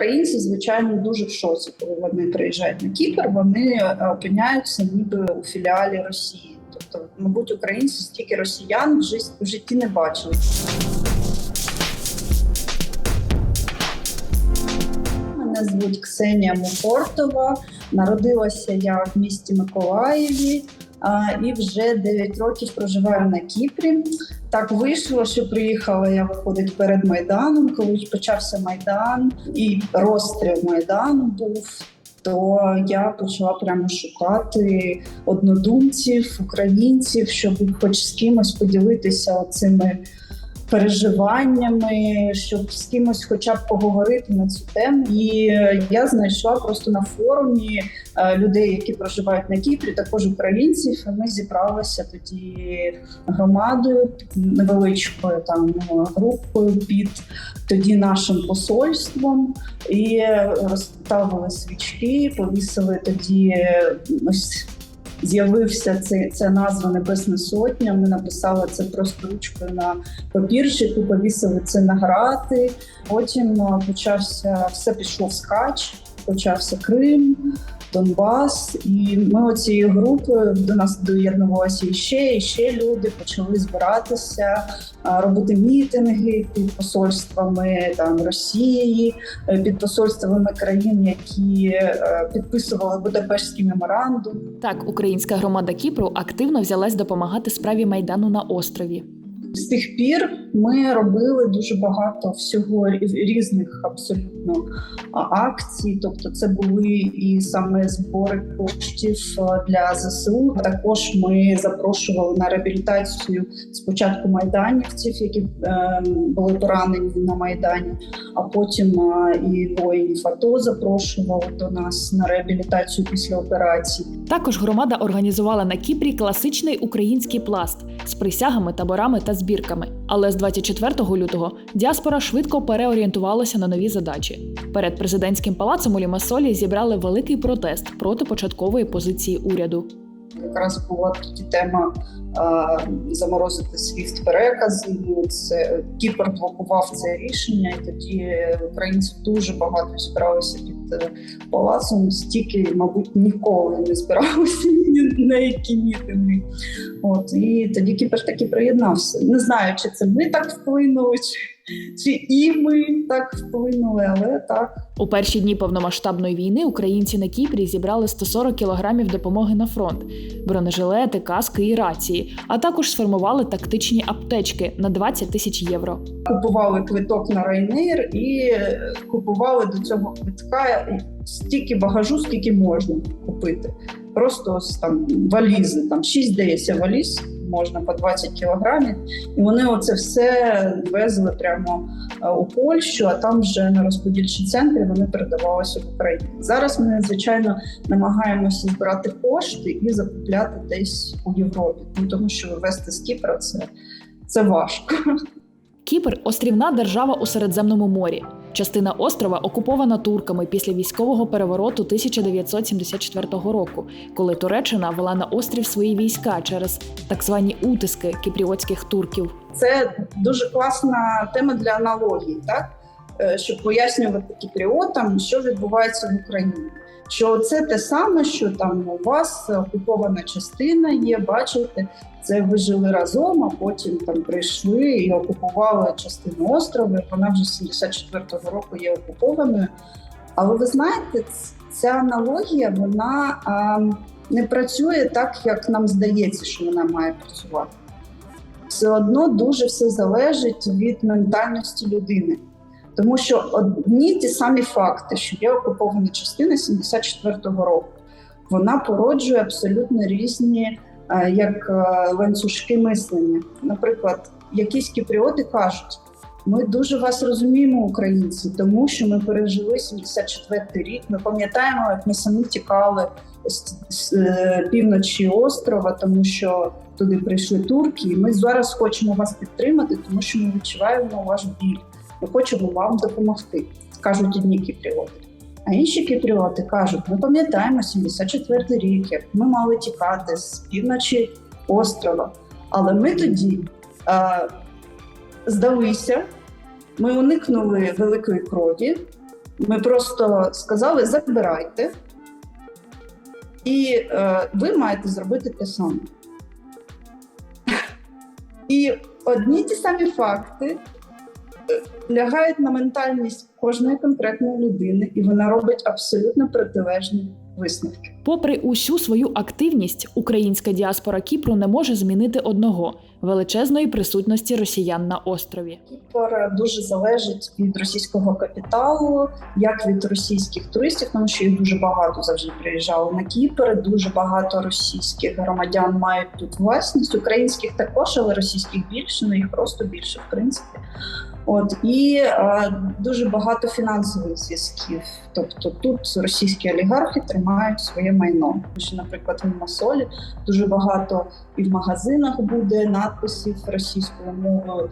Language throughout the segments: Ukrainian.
Українці, звичайно, дуже в шоці, коли вони приїжджають на Кіпр. Вони е, опиняються ніби у філіалі Росії. Тобто, мабуть, українці стільки росіян в житті, не бачили. Мене звуть Ксенія Мухортова. Народилася я в місті Миколаєві і вже 9 років проживаю на Кіпрі. Так вийшло, що приїхала я виходить перед майданом. Коли почався майдан і розстріл майдану був. То я почала прямо шукати однодумців, українців, щоб хоч з кимось поділитися цими переживаннями, щоб з кимось, хоча б поговорити на цю тему. І я знайшла просто на форумі е, людей, які проживають на Кіпрі, також українців. Ми зібралися тоді громадою невеличкою там ну, групою під тоді нашим посольством і розставили свічки, повісили тоді ось. З'явився це, ця назва Небесна Сотня. Ми написали це просто ручкою на папірчику, повісили це на грати. Потім почався все пішло в скач, почався Крим, Донбас. І ми оцією групою до нас доєднувалися і ще, і ще люди почали збиратися, робити мітинги під посольствами там Росії, е, під посольствами країн, які е, підписували Будапештський меморандум. Так, українська громада Кіпру активно взялась допомагати справі майдану на острові. З тих пір ми робили дуже багато всього різних абсолютно акцій. Тобто, це були і саме збори коштів для ЗСУ. Також ми запрошували на реабілітацію спочатку майданівців, які е, були поранені на майдані, а потім і воїнів АТО запрошували до нас на реабілітацію після операції. Також громада організувала на Кіпрі класичний український пласт з присягами, таборами та збірками. Але з 24 лютого діаспора швидко переорієнтувалася на нові задачі. Перед президентським палацом у Лімасолі зібрали великий протест проти початкової позиції уряду. Якраз була тоді тема а, заморозити свіфт перекази. Це Кіпр блокував це рішення, і тоді українці дуже багато збиралися під е, палацом. Стільки, мабуть, ніколи не збиралися ні на які мітинги. От і тоді Кіпер таки приєднався. Не знаю, чи це ми так вплинули, чи, чи і ми так вплинули, але так. У перші дні повномасштабної війни українці на Кіпрі зібрали 140 кілограмів допомоги на фронт, бронежилети, каски і рації, а також сформували тактичні аптечки на 20 тисяч євро. Купували квиток на Ryanair і купували до цього квитка стільки багажу, скільки можна купити. Просто там валізи, там 6-10 валіз можна по 20 кілограмів. І вони оце все везли прямо е, у Польщу, а там вже на розподільчі центри вони передавалися в Україну. Зараз ми, звичайно, намагаємося збирати кошти і закупляти десь у Європі, тому що вивезти з Кіпра це, це важко. Кіпр острівна держава у Середземному морі. Частина острова окупована турками після військового перевороту 1974 року, коли Туреччина вела на острів свої війська через так звані утиски кіпріотських турків. Це дуже класна тема для аналогії, так щоб пояснювати кіпріотам, що відбувається в Україні. Що це те саме, що там у вас окупована частина є, бачите, це ви жили разом, а потім там прийшли і окупували частину острова. Вона вже з 74-го року є окупованою. Але ви знаєте, ця аналогія вона а, не працює так, як нам здається, що вона має працювати. Все одно дуже все залежить від ментальності людини. Тому що одні ті самі факти, що є окупована частина 74-го року, вона породжує абсолютно різні е, як е, ланцюжки мислення. Наприклад, якісь кіпріоти кажуть: ми дуже вас розуміємо, українці, тому що ми пережили 74-й рік. Ми пам'ятаємо, як ми самі тікали з, з е, півночі острова, тому що туди прийшли турки. І ми зараз хочемо вас підтримати, тому що ми відчуваємо ваш біль. Ми хочемо вам допомогти, кажуть одні кіпріоти. А інші кіпріоти кажуть: ми пам'ятаємо 74-й рік, як ми мали тікати з півночі острова. Але ми тоді е, здалися, ми уникнули великої крові, Ми просто сказали: забирайте, і е, ви маєте зробити те саме. І одні ті самі факти лягають на ментальність кожної конкретної людини, і вона робить абсолютно протилежні висновки. Попри усю свою активність, українська діаспора Кіпру не може змінити одного величезної присутності росіян на острові. Кіпр дуже залежить від російського капіталу, як від російських туристів, тому що їх дуже багато завжди приїжджало на Кіпр. Дуже багато російських громадян мають тут власність. Українських також, але російських більше, ну їх просто більше, в принципі. От і е, дуже багато фінансових зв'язків. Тобто тут російські олігархи тримають своє майно. Що, наприклад, в Масолі дуже багато і в магазинах буде надписів російською мовою.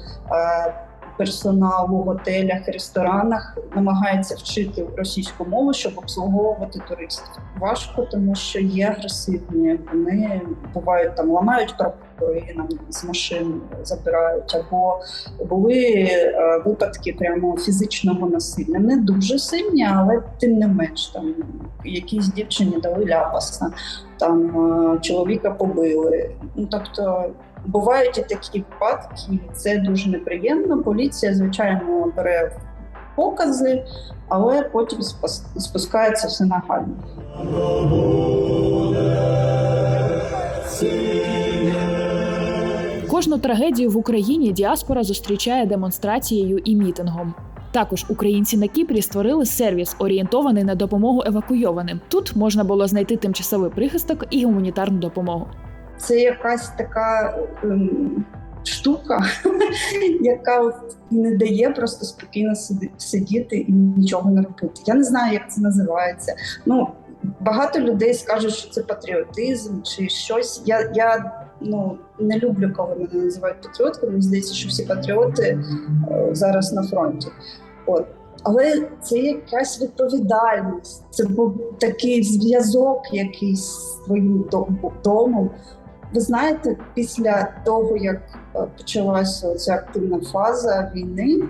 Е, персонал у готелях, ресторанах намагається вчити російську мову, щоб обслуговувати туристів. Важко, тому що є агресивні. Вони бувають там ламають прапори, нам з машин забирають, або були е, випадки прямо фізичного насилля. Не дуже сильні, але тим не менш там якійсь дівчині дали ляпаса, там е, чоловіка побили. Ну тобто бувають і такі випадки, це дуже неприємно. Поліція, звичайно, бере покази, але потім спускається все нагально. Кожну трагедію в Україні діаспора зустрічає демонстрацією і мітингом. Також українці на Кіпрі створили сервіс, орієнтований на допомогу евакуйованим. Тут можна було знайти тимчасовий прихисток і гуманітарну допомогу. Це якась така ем, штука, яка не дає просто спокійно сидіти і нічого не робити. Я не знаю, як це називається. Ну багато людей скажуть, що це патріотизм чи щось. Я, я ну не люблю, коли мене називають патріоткою. Мені здається, що всі патріоти е, зараз на фронті. От. Але це якась відповідальність, це був такий зв'язок якийсь з твоїм домом. Ви знаєте, після того, як е, почалася ця активна фаза війни,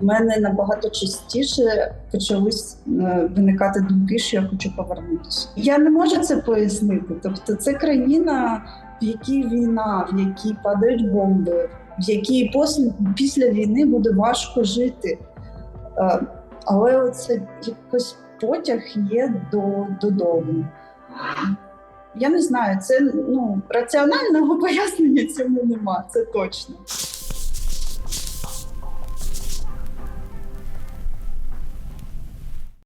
в мене набагато частіше почались е, виникати думки, що я хочу повернутися. Я не можу це пояснити. Тобто, це країна, в якій війна, в якій падають бомби, в якій після, після війни буде важко жити. Е, Але оце якось потяг є до, додому. Я не знаю, це ну раціонального пояснення цьому нема, це точно.